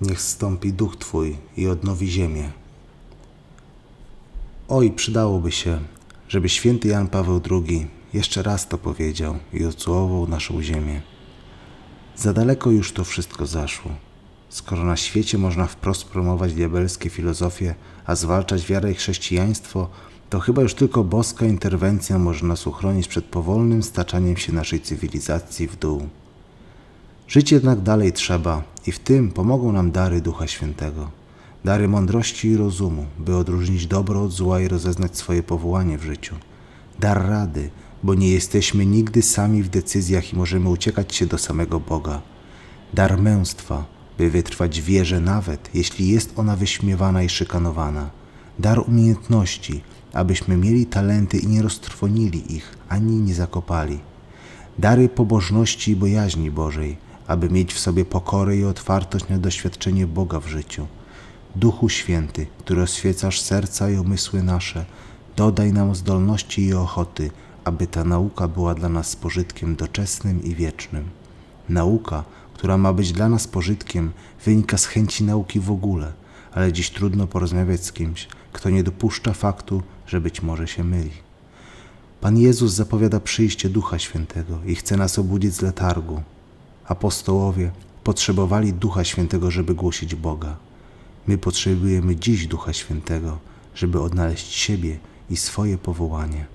Niech stąpi duch Twój i odnowi ziemię. Oj, przydałoby się, żeby święty Jan Paweł II jeszcze raz to powiedział i ocałował naszą ziemię. Za daleko już to wszystko zaszło. Skoro na świecie można wprost promować diabelskie filozofie, a zwalczać wiarę i chrześcijaństwo, to chyba już tylko boska interwencja może nas uchronić przed powolnym staczaniem się naszej cywilizacji w dół. Żyć jednak dalej trzeba i w tym pomogą nam dary Ducha Świętego. Dary mądrości i rozumu, by odróżnić dobro od zła i rozeznać swoje powołanie w życiu. Dar rady, bo nie jesteśmy nigdy sami w decyzjach i możemy uciekać się do samego Boga. Dar męstwa, by wytrwać wierze nawet, jeśli jest ona wyśmiewana i szykanowana. Dar umiejętności, abyśmy mieli talenty i nie roztrwonili ich, ani nie zakopali dary pobożności i bojaźni Bożej, aby mieć w sobie pokorę i otwartość na doświadczenie Boga w życiu. Duchu Święty, który oświecasz serca i umysły nasze, dodaj nam zdolności i ochoty, aby ta nauka była dla nas pożytkiem doczesnym i wiecznym. Nauka, która ma być dla nas pożytkiem, wynika z chęci nauki w ogóle, ale dziś trudno porozmawiać z kimś, kto nie dopuszcza faktu, że być może się myli. Pan Jezus zapowiada przyjście Ducha Świętego i chce nas obudzić z letargu. Apostołowie potrzebowali Ducha Świętego, żeby głosić Boga. My potrzebujemy dziś Ducha Świętego, żeby odnaleźć siebie i swoje powołanie.